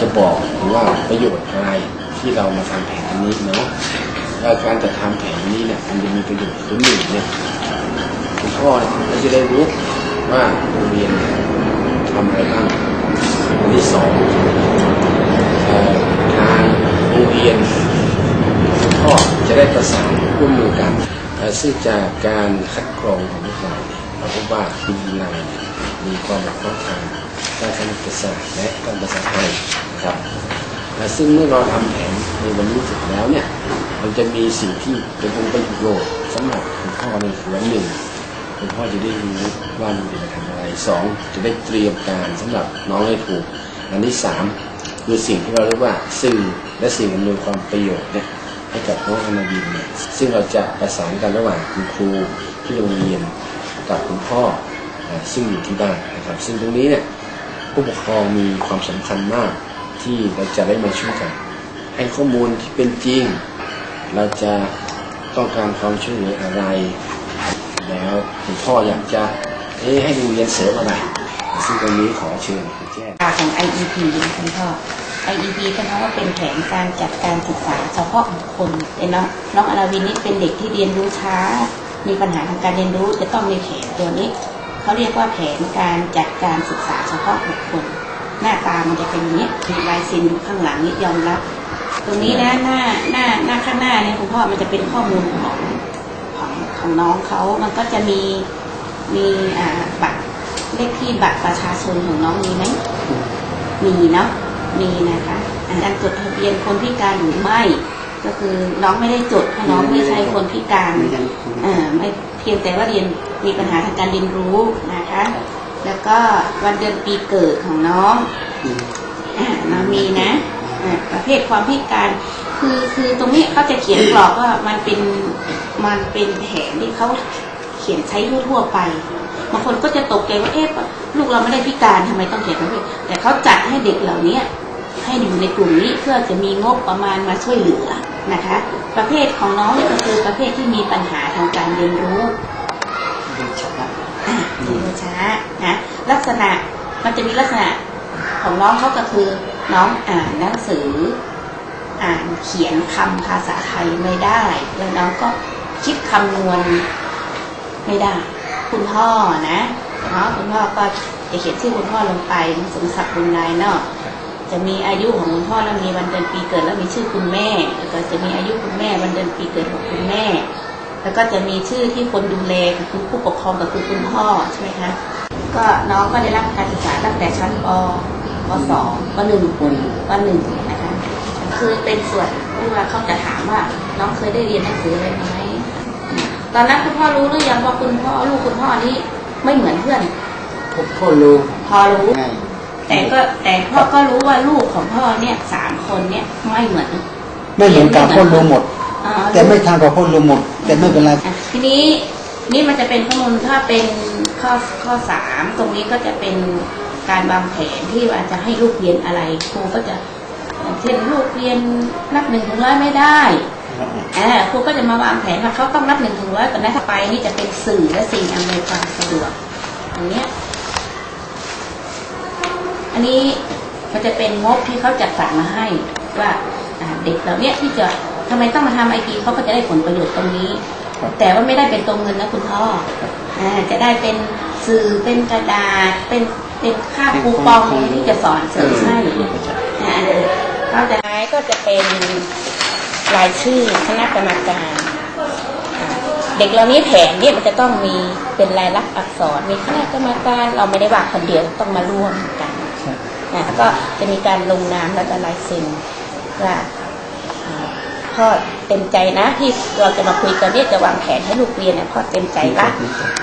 จะบอกว่าประโยชน์อะไรที่เรามาทำแผนนี้เนาะแล้วการจะทำแผนนี้เนี่ยมันจะมีประโยชน์คือหนึ่งเนี่ยคุณพ่อเนี่ยก็จะได้รู้ว่าโรงเรียนเนี่ยทำอะไรบ้างอันที่สองทางโรงเรียนคุณพ่อจะได้ประสานร่วมมือกันซึ่งจากการคัดกรองของพวกเราเนี่ยเราพบว่าปีเราเนี่ยมีความบกพร่องทาง ด้านคณิตศาสตร์และการภาษาไทยนะครับซึ่งเมื่อเราทำแผนในวันนี้เสร็จแล้วเนี่ยมันจะมีสิ่งที่เป็นประโยชน์สำหรับคุณพ่อในคือว่าหนึ่งคุณพ่อจะได้รู้ว่าโรงเรียนจะทำอะไรสองจะได้เตรียมการสำหรับน้องให้ถูก อันที่สามคือสิ่งที่เราเรียกว่าสื่อและสิ่งอำนวยความประโยชน์เนี่ยให้กับน้องอนาวินเนี่ยซึ่งเราจะประสานกันระหว่างคุณครูที่โรงเรียนกับคุณพ่อซึ่งอยู่ที่บ้านนะครับ ซึ่งตรงนี้เนี่ย ผู้ปกครองมีความสำคัญมากที่เราจะได้มาช่วยกัน ให้ข้อมูลที่เป็นจริง เราจะต้องการความช่วยเหลืออะไร แล้วคุณพ่ออยากจะเอ๊ให้โรงเรียนเสริมอะไร ซึ่งตรงนี้ขอเชิญคุณแจ้งของ IEP นะคุณพ่อ IEP ก็เพราะว่าเป็นแผนการจัดการศึกษาเฉพาะบุคคลแต่น้องน้องอนาวินนี่เป็นเด็กที่เรียนรู้ช้า มีปัญหาทางการเรียนรู้จะต้องมีแผนตัวนี้ เขาเรียกว่าแผนการจัดการศึกษาเฉพาะบุคคล หน้าตามันจะเป็นอย่างนี้มีลายเซ็นอยู่ข้างหลังนี่ยอมรับ ตรงนี้นะหน้าหน้าหน้าข้างหน้าเนี่ยคุณพ่อมันจะเป็นข้อมูลของของของน้องเขามันก็จะมีมีอ่าบัตรเลขที่บัตรประชาชนของน้องมีไหมมีเนาะมีนะคะอ่าการจดทะเบียนคนพิการหรือไม่ ก็คือน้องไม่ได้จดเพราะน้องไม่ใช่คนพิการอ่าไม่เพียงแต่ว่าเรียน มีปัญหาทางการเรียนรู้นะคะ แล้วก็วันเดือนปีเกิดของน้องอ่าน้องมีนะประเภทความพิการคือคือตรงนี้เขาจะเขียนกรอบว่ามันเป็นมันเป็นแผนที่เขาเขียนใช้ทั่วๆไปบางคนก็จะตกใจว่าเอ๊ะลูกเราไม่ได้พิการทำไมต้องเขียนประเภทแต่เขาจัดให้เด็กเหล่านี้ให้อยู่ในกลุ่มนี้เพื่อจะมีงบประมาณมาช่วยเหลือนะคะ ประเภทของน้องก็คือประเภทที่มีปัญหาทางการเรียนรู้ ช้านะลักษณะมันจะมีลักษณะของน้องเขาก็คือน้องอ่านหนังสือ อ่านเขียนคำภาษาไทยไม่ได้ แล้วน้องก็คิดคำนวณไม่ได้ คุณพ่อนะเนาะคุณพ่อก็จะเขียนชื่อคุณพ่อลงไปสมศักดิ์บุญนายเนาะจะมีอายุของคุณพ่อแล้วมีวันเดือนปีเกิดแล้วมีชื่อคุณแม่แล้วก็จะมีอายุคุณแม่วันเดือนปีเกิดของคุณแม่ แล้วก็จะมีชื่อที่คนดูแลก็คือผู้ปกครองก็คือคุณพ่อใช่ไหมคะก็น้องก็ได้รับการศึกษาตั้งแต่ชั้นปปสองปหนึ่งปหนึ่งนะคะคือเป็นส่วนที่ว่าเขาจะถามว่าน้องเคยได้เรียนหนังสืออะไรไหมตอนนั้นคุณพ่อรู้หรือยังว่าคุณพ่อลูกคุณพ่อนี่ไม่เหมือนเพื่อนผมก็รู้พอรู้ง่ายแต่ก็แต่พ่อก็รู้ว่าลูกของพ่อเนี่ยสามคนเนี่ยไม่เหมือนไม่เหมือนกันพ่อรู้หมดอ่า แต่ไม่ทางกับพ่อรู้หมด แต่ไม่เป็นไรอะทีนี้นี่มันจะเป็นข้อมูลถ้าเป็นข้อข้อสามตรงนี้ก็จะเป็นการวางแผนที่ว่าจะให้ลูกเรียนอะไรครูก็จะอย่างเช่นลูกเรียนนับหนึ่งถึงร้อยไม่ได้อ่าครูก็จะมาวางแผนว่าเขาต้องนับหนึ่งถึงร้อยก่อนนะถ้าไปนี่จะเป็นสื่อและสิ่งอำนวยความสะดวกอันเนี้ยอันนี้มันจะเป็นงบที่เขาจัดสรรมาให้ว่าอ่าเด็กเหล่าเนี้ยที่จะ ทำไมต้องมาทำไอทีเขาก็จะได้ผลประโยชน์ตรงนี้ แต่ว่าไม่ได้เป็นตรงเงินนะคุณพ่ออ่าจะได้เป็นสื่อเป็นกระดาษเป็นเป็นค่าคูปองที่จะสอนเสริมให้อ่าเขาจะท้ายก็จะเป็นรายชื่อคณะกรรมการอ่าเด็กเหล่านี้แผนเนี่ยมันจะต้องมีเป็นลายลักษณ์อักษรมีคณะกรรมการเราไม่ได้ว่าคนเดียวต้องมาร่วมกันนะแล้วก็จะมีการลงนามแล้วก็ลายเซ็นว่าอ่า พ่อเต็มใจนะ ที่เราจะมาคุยกันเนี่ยจะวางแผนให้ลูกเรียนเนี่ยพ่อเต็มใจละ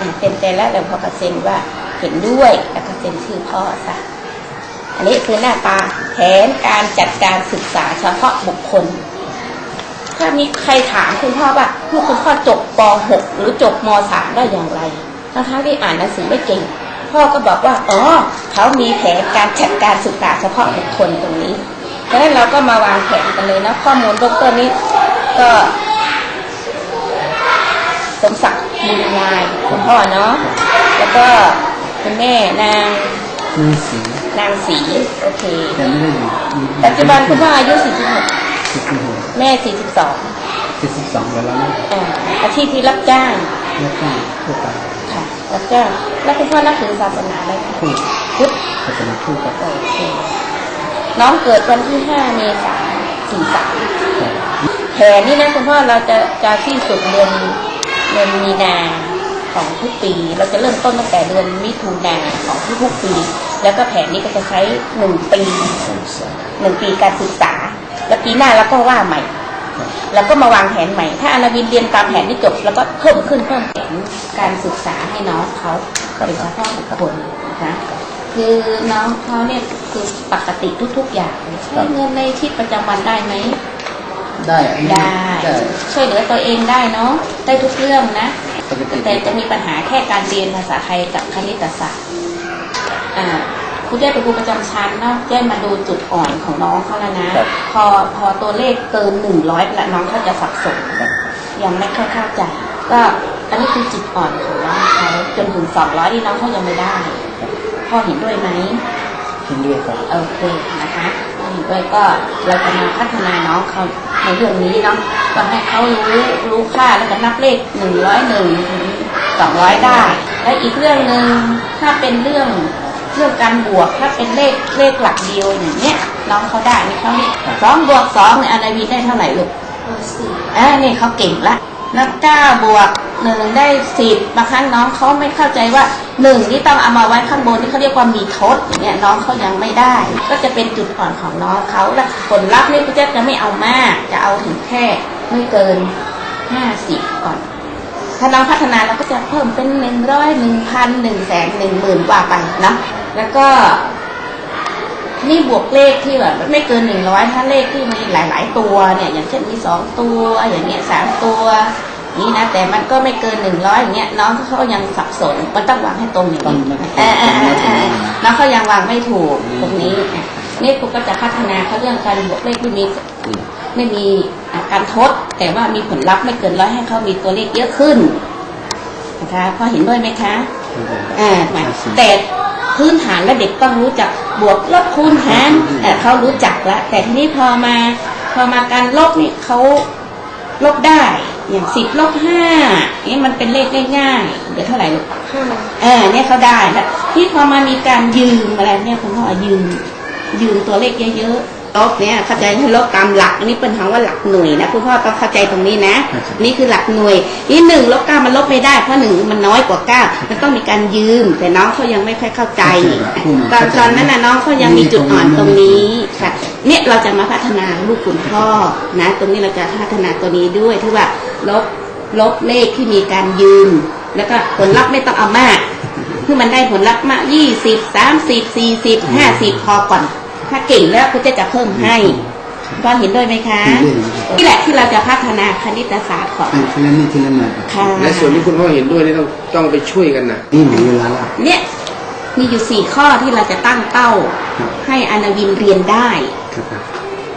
อ่าเต็มใจแล้วแล้วพ่อก็เซ็นว่าเห็นด้วยแล้วก็เซ็นชื่อพ่อซะอันนี้คือหน้าตาแผนการจัดการศึกษาเฉพาะบุคคล ถ้ามีใครถามคุณพ่อว่าลูกคุณพ่อจบป .6 หรือจบม .3 ได้อย่างไรทั้งๆที่อ่านหนังสือไม่เก่ง พ่อก็บอกว่าอ๋อเขามีแผนการจัดการศึกษาเฉพาะบุคคลตรงนี้ ดังนั้นเราก็มาวางแผนกันเลยนะ ข้อมูลเบื้องต้นนี้ก็สมศักดิ์บุญนายคุณพ่อเนาะแล้วก็คุณแม่นางมีสีอนางสีโอเคแต่ไม่ได้อยู่ปัจจุบันคุณพ่ออายุสิบหก46แม่ 42เจ็ดสิบสองแล้วแล้วนะอ่าอาชีพที่รับจ้างแล้วก็ทั่วไปค่ะรับจ้างแล้วคุณพ่อนับถือศาสนาอะไรคะพูดพุทธศาสนาพูดกับโอเค น้องเกิดวันที่ 5 เมษายน43แผนนี่นะคุณพ่อเราจะจะที่สุดเดือนเดือนมีนาของทุกปี เราจะเริ่มต้นตั้งแต่เดือนมิถุนาของทุกๆปี แล้วก็แผนนี้ก็จะใช้หนึ่งปีหนึ่งปีการศึกษา แล้วปีหน้าเราก็ว่าใหม่แล้วก็มาวางแผนใหม่ ถ้าอนาวินเรียนตามแผนที่จบ แล้วก็เพิ่มขึ้นเพิ่มแผนการศึกษาให้น้องเขาเป็นเฉพาะบุคคลนะคะ คือน้องเขาเนี่ยคือปกติทุก ๆ อย่างใช้เงินในชีวิตประจำวันได้ไหมได้อันนี้ได้ ได้ช่วยเหลือตัวเองได้เนาะได้ทุกเรื่องนะ ปกติแต่จะมีปัญหาแค่การเรียนภาษาไทยกับคณิตศาสตร์อ่าครูเจ้เป็นครูประจำชั้นเนาะเจ้มาดูจุดอ่อนของน้องเขาแล้วนะ พอพอตัวเลขเกินหนึ่งร้อยละน้องเขาจะสับสนยังไม่ค่อยเข้าใจ ก็อันนี้คือจุดอ่อนของน้องเขาจนถึงสองร้อยที่น้องเขายังไม่ได้ พ่อเห็นด้วยไหมเห็นด้วยครับโอเคนะคะเห็นด้วยก็เราจะมาพัฒนาน้องเขาในเรื่องนี้เนาะก็ให้เขารู้รู้ค่าแล้วก็นับเลขหนึ่งร้อยหนึ่งถึงสองร้อยได้ และอีกเรื่องหนึ่งถ้าเป็นเรื่องเรื่องการบวกถ้าเป็นเลขเลขหลักเดียวอย่างเนี้ยน้องเขาได้ไหมเขาเนี่ยสองบวกสองเนี่ยอะไรวีได้เท่าไหร่ลูกอ่านี่เขาเก่งละ นับเก้าบวกหนึ่งได้สิบบางครั้งน้องเขาไม่เข้าใจว่าหนึ่งที่ต้องเอามาไว้ข้างบนที่เขาเรียกว่ามีทศอย่างเงี้ยน้องเขายังไม่ได้ ก็จะเป็นจุดอ่อนของน้องเขาและผลลัพธ์นี่พี่เจ๊จะไม่เอามาก จะเอาถึงแค่ไม่เกินห้าสิบก่อน ถ้าน้องพัฒนาเราก็จะเพิ่มเป็นหนึ่งร้อยหนึ่งพันหนึ่งแสนหนึ่งหมื่นกว่าไปนะแล้วก็ นี่บวกเลขที่แบบไม่เกินหนึ่งร้อยถ้าเลขที่มีหลาย ๆ ตัวเนี่ย อย่างเช่นมีสองตัวอย่างเงี้ยสามตัวนี่นะแต่มันก็ไม่เกินหนึ่งร้อยอย่างเงี้ยน้องเขาก็ยังสับสนมันต้องวางให้ตรงอย่างนี้เออเออเออเออน้องเขายังวางไม่ถูกตรงนี้อะนี่ครูก็จะพัฒนาเขาเรื่องการบวกเลขที่มีไม่มีอะการทด แต่ว่ามีผลลัพธ์ไม่เกินร้อยให้เขามีตัวเลขเยอะขึ้นนะคะพอเห็นด้วยไหมคะอ่าหมายแต่ พื้นฐานและเด็กต้องรู้จักบวกลบคูณหารเอ่อเขารู้จักแล้วแต่ทีนี้พอมาพอมาการลบนี่เขาลบได้อย่างสิบลบห้านี่มันเป็นเลขง่ายๆเดี๋ยวเท่าไหร่ลูกเออเนี่ยเขาได้แล้วที่พอมามีการยืมอะไรเนี่ยคุณพ่อยืมยืมตัวเลขเยอะๆ ลบเนี่ยเข้าใจให้ลบตามหลัก อันนี้เป็นคำว่าหลักหน่วยนะคุณพ่อต้องเข้าใจตรงนี้นะ นี่คือหลักหน่วยนี่หนึ่งลบเก้ามันลบไม่ได้เพราะหนึ่งมันน้อยกว่าเก้ามันต้องมีการยืม แต่น้องเขายังไม่ค่อยเข้าใจตอนตอนนั้นน่ะน้องเขายังมีจุดอ่อนตรงนี้ค่ะ เนี่ยเราจะมาพัฒนาลูกคุณพ่อนะ ตรงนี้เราจะพัฒนาตัวนี้ด้วยที่ว่าลบลบเลขที่มีการยืม แล้วก็ผลลัพธ์ไม่ต้องเอามากคือมันได้ผลลัพธ์มากยี่สิบสามสิบสี่สิบห้าสิบพอก่อน ถ้าเก่งแล้วคุณจะจะเพิ่มให้พอเห็นด้วยไหมคะ นี่แหละที่เราจะพัฒนาคณิตศาสตร์ของอะทีละนิดทีละหน่อยค่ะและส่วนที่คุณพ่อเห็นด้วยนี่ต้องต้องไปช่วยกันนะนี่หนึ่งเวลาละเนี่ยมีอยู่สี่ข้อที่เราจะตั้งเป้าครับให้อนาวินเรียนได้ครับครับ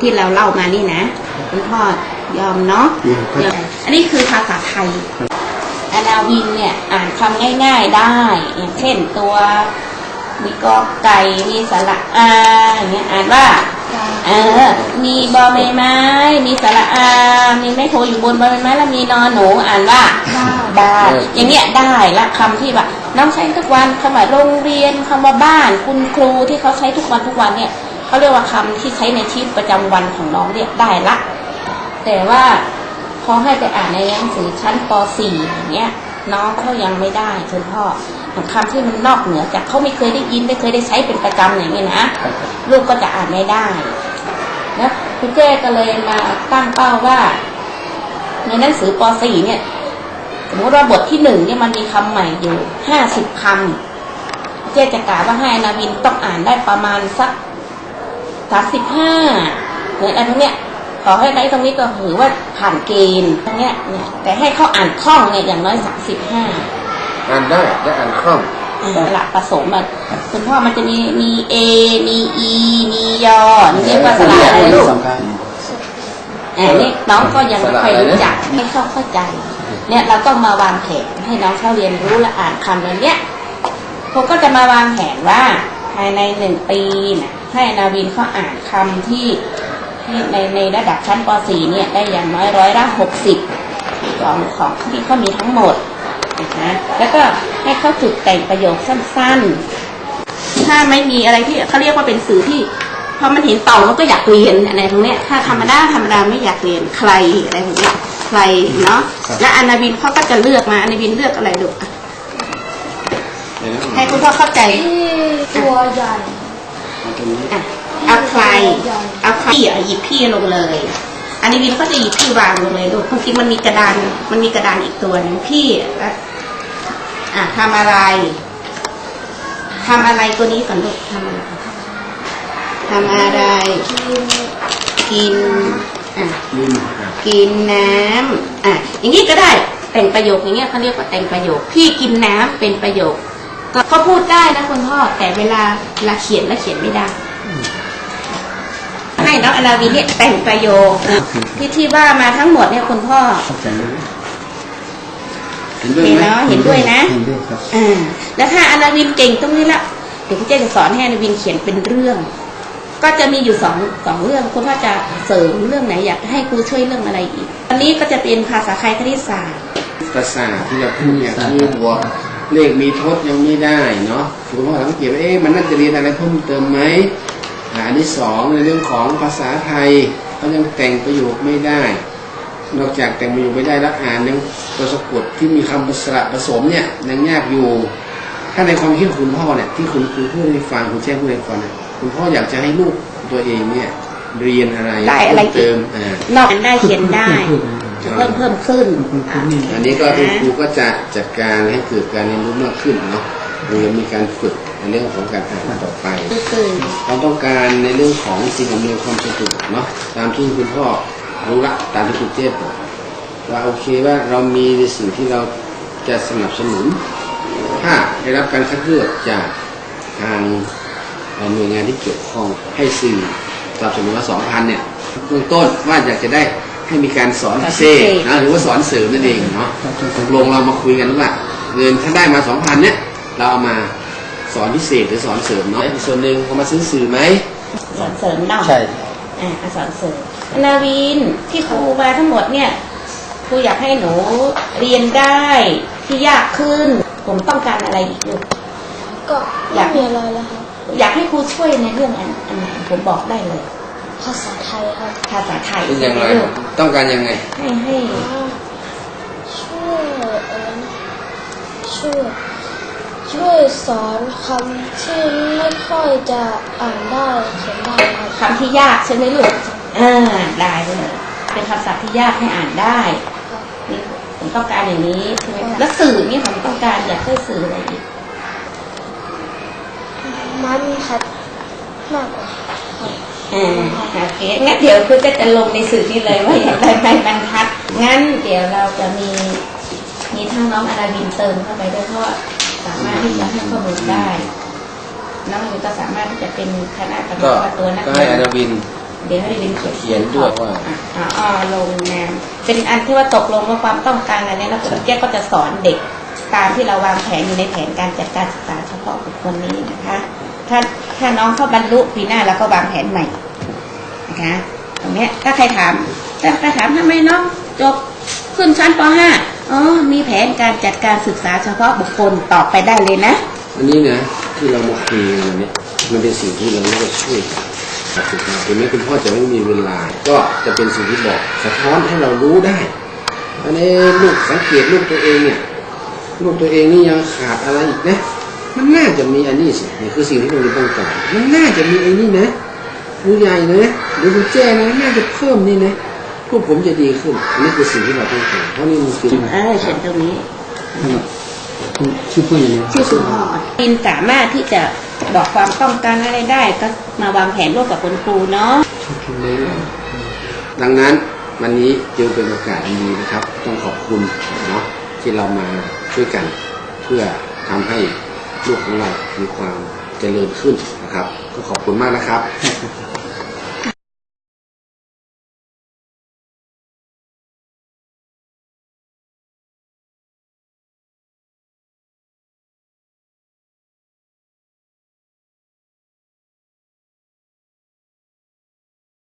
ที่เราเล่ามานี่นะคุณพ่อยอมเนาะยอมครับยอมอันนี้คือภาษาไทยอนาวินเนี่ยอ่านคำง่าย ๆได้ อย่างเช่นตัว มีกอไก่มีสระอาอย่างเงี้ยอ่านว่า เออ มีบอใบไม้ มีสระอา มีไม้โทอยู่บนบอใบไม้แล้วมีนอนหนูอ่านว่าได้อย่างเงี้ยได้ละคำที่แบบน้องใช้ทุกวันคำว่าโรงเรียนคำว่าบ้าน คุณครูที่เขาใช้ทุกวันทุกวันเนี่ยเขาเรียกว่าคำที่ใช้ในชีวิตประจำวันของน้องเนี่ยได้ละ แต่ว่าพอให้ไปอ่านในหนังสือชั้นป .4 อย่างเงี้ยน้องเขายังไม่ได้คุณพ่อ บางคำที่มันนอกเหนือจากเขาไม่เคยได้ยินไม่เคยได้ใช้เป็นประจำอย่างนี้นะลูกก็จะอ่านไม่ได้นะคุณเจ้ก็เลยมาตั้งเป้าว่า ในหนังสือป .4 เนี่ย สมมติว่าบทที่หนึ่งเนี่ยมันมีคำใหม่อยู่ห้าสิบคำเจ๊จะกล่าวว่าให้อนาวินต้องอ่านได้ประมาณสักสามสิบห้าเหมือนอันตรงเนี้ยขอให้ได้ตรงนี้ก็ถือว่าผ่านเกณฑ์ตรงเนี้ยเนี่ยแต่ให้เขาอ่านคล่องเนี่ยอย่างน้อยสามสิบห้า อ่านได้และอ่านคล่องหลักผสมอะคุณพ่อมันจะมีมีเอมีอีมียอนี่เรียกว่าสระอะไรลูกสำคัญอ่านี่น้องก็ยังไม่ค่อยรู้จักไม่เข้าเข้าใจ เนี่ยเราต้องมาวางแผนให้น้องเขาเรียนรู้และอ่านคำเหล่าเนี้ยผมก็จะมาวางแผนว่าหายในหนึ่งปีนะให้นาวินเขาอ่านคำที่ที่ในในระดับชั้นป .4 เนี่ยได้อย่างน้อยร้อยละหกสิบของของที่เขามีทั้งหมด นะแล้วก็ให้เขาฝึกแต่งประโยคสั้นๆ ถ้าไม่มีอะไรที่เขาเรียกว่าเป็นสื่อที่พอมันเห็นต่อมันก็อยากเรียนอะไรตรงเนี้ย ถ้าธรรมดาธรรมดาไม่อยากเรียนใครอะไรตรงเนี้ยใครเนาะและอนาวินเขาก็จะเลือกมาอนาวินเลือกอะไรลูกอะเดี๋ยวนะให้คุณพ่อเข้าใจตัวใหญ่เอาตรงนี้อะเอาใครเอาใครอะหยิบพี่ลงเลยอนาวินก็จะหยิบพี่วางลงเลยลูกจริงๆมันมีกระดาน มันมีกระดานอีกตัวหนึงพี่ อะอะทำอะไรทำอะไรตัวนี้ก่อนลูกทำอะไรทำอะไรกินอะลืมอะกินน้ำอะอย่างนี้ก็ได้แต่งประโยคอย่างเงี้ยเขาเรียกว่าแต่งประโยค พี่กินน้ำเป็นประโยค ก็ก็พูดได้นะคุณพ่อแต่เวลาเวลาเขียนแล้วเขียนไม่ได้ให้น้องอนาวินเนี่ยแต่งประโยคนะที่ที่ว่ามาทั้งหมดเนี่ยคุณพ่อ เข้าใจเลยเห็นด้วยเห็นไหมเนาะเห็นด้วยนะเห็นด้วยครับอ่าแล้วถ้าอนาวินเก่งตรงนี้ละเดี๋ยวพี่เจ๊จะสอนให้อนาวินเขียนเป็นเรื่อง ก็จะมีอยู่สองสองเรื่องคุณพ่อจะเสริมเรื่องไหนอยากให้ครูช่วยเรื่องอะไรอีกอันนี้ก็จะเป็นภาษาไทยคณิตศาสตร์ภาษาที่เราพูดเนี่ยคือหัวเลขมีทศยังไม่ได้เนาะคุณพ่อสังเกตว่าเอ๊ะมันน่าจะเรียนอะไรเพิ่มเติมไหมอ่าอันที่สองในเรื่องของภาษาไทยเขายังแต่งประโยคไม่ได้ นอกจากแต่งประโยคไม่ได้แล้วอ่านยังตัวสะกดที่มีคำสระผสมเนี่ยยังยากอยู่ ถ้าในความคิดของคุณพ่อเนี่ยที่คุณครูพูดให้ฟังคุณแจ้งพูดให้ฟังเนี่ยคุณพ่ออยากจะให้ลูกตัวเองเนี่ย เรียนอะไรได้อะไรอีกเพิ่มเติมอ่านอกจากได้เขียนได้จะเพิ่มเพิ่มขึ้นอะอันนี้ก็คุณครูก็จะจัดการให้เกิดการเรียนรู้มากขึ้นเนาะโดยมีการฝึกในเรื่องของการอ่านต่อไปคือความต้องการในเรื่องของสิ่งอำนวยความสะดวกเนาะตามที่คุณพ่อ รู้ละตามที่คุณเจ๊บอกว่าโอเคว่าเรามีในสิ่งที่เราจะสนับสนุนถ้าได้รับการคัดเลือกจากทางหน่วยงานที่เกี่ยวข้องให้สื่อสนับสนุนมาสองพันเนี่ยเบื้องต้นว่าอยากจะได้ให้มีการสอนพิเศษนะหรือว่าสอนเสริมนั่นเองเนาะตกลงเรามาคุยกันว่าเงินถ้าได้มาสองพันเนี่ยเราเอามาสอนพิเศษหรือสอนเสริมเนาะอีกส่วนหนึ่งเอามาซื้อสื่อไหมสอนเสริมเนาะใช่อ่าสอนเสริม นาวินที่ครูมาทั้งหมดเนี่ยครูอยากให้หนูเรียนได้ที่ยากขึ้น ผมต้องการอะไรอีกลูกก็ไม่มีอะไรแล้วครับอยากให้ครูช่วยในเรื่องอันอันไหนผมบอกได้เลย ภาษาไทยครับภาษาไทยเป็นอย่างไรลูกต้องการยังไง ให้ให้ช่วยอะไรนะช่วยช่วยสอนคำที่ไม่ค่อยจะอ่านได้เขียนได้ครับคำที่ยากใช่ไหมลูก อ่าได้เลยเป็นคำศัพท์ที่ยากให้อ่านได้นี่ผมต้องการอย่างนี้ใช่ไหมแล้วสื่อนี่ผมต้องการอยากให้สื่ออะไรอีกมันพัดมากกว่าอ่าโอเคงั้นเดี๋ยวคุณจะจะลงในสื่อนี้เลยว่าอยากได้ไม้บรรทัด งั้นเดี๋ยวเราจะมีมีทั้งน้องอาราบินเติมเข้าไปด้วยเพราะว่าสามารถที่จะให้ข้อมูลได้น้องอาราบินก็สามารถที่จะเป็นคณะกรรมก็การตัวนักก็เรีให้ยอานนาวิน เดี๋ยวให้อาราบินเขียนเขียนด้วยว่าอะอ๋ออ๋อลงนามเป็นอันที่ว่าตกลงว่าความต้องการอะไรแล้วคุณเจ๊ก็จะสอนเด็ก ตามที่เราวางแผนอยู่ในแผนการจัดการศึกษาเฉพาะบุคคลนี้นะคะ ถ้าถ้าน้องเข้าบรรลุปีหน้าเราก็วางแผนใหม่นะคะตรงเนี้ยถ้าใครถามถ้าใครถามทำไมน้องจบขึ้นชั้นป .5 อ๋อมีแผนการจัดการศึกษาเฉพาะบุคคลตอบไปได้เลยนะ อันนี้นะที่เรามาคุยกันวันนี้มันเป็นสิ่งที่เราเรียกว่าช่วยกันฝึกมา ถึงแม้คุณพ่อจะไม่มีเวลา ก็จะเป็นสิ่งที่บอกสะท้อนให้เรารู้ได้อันนี้ลูกสังเกตลูกตัวเองเนี่ยลูกตัวเองนี่ยังขาดอะไรอีกนะ มันน่าจะมีอันนี้สินี่คือสิ่งที่เราต้องการมันน่าจะมีไอ้นี่นะผู้ใหญ่นะหรือผู้แจ้นะน่าจะเพิ่มนี่นะพวกผมจะดีขึ้นอันนี้คือสิ่งที่เราต้องการเพราะนี่มันคือเออเขียนตรงนี้ชื่อเพื่อนยังไงชื่อคุณพ่อปินสามารถที่จะ บอกความต้องการอะไรได้ ก็มาวางแผนร่วมกับคุณครูเนาะดังนั้นวันนี้จึงเป็นโอกาสดีนะครับ ต้องขอบคุณเนาะที่เรามาช่วยกันเพื่อทำให้ลูกของเรามีความเจริญขึ้นนะครับ ก็ขอบคุณมากนะครับ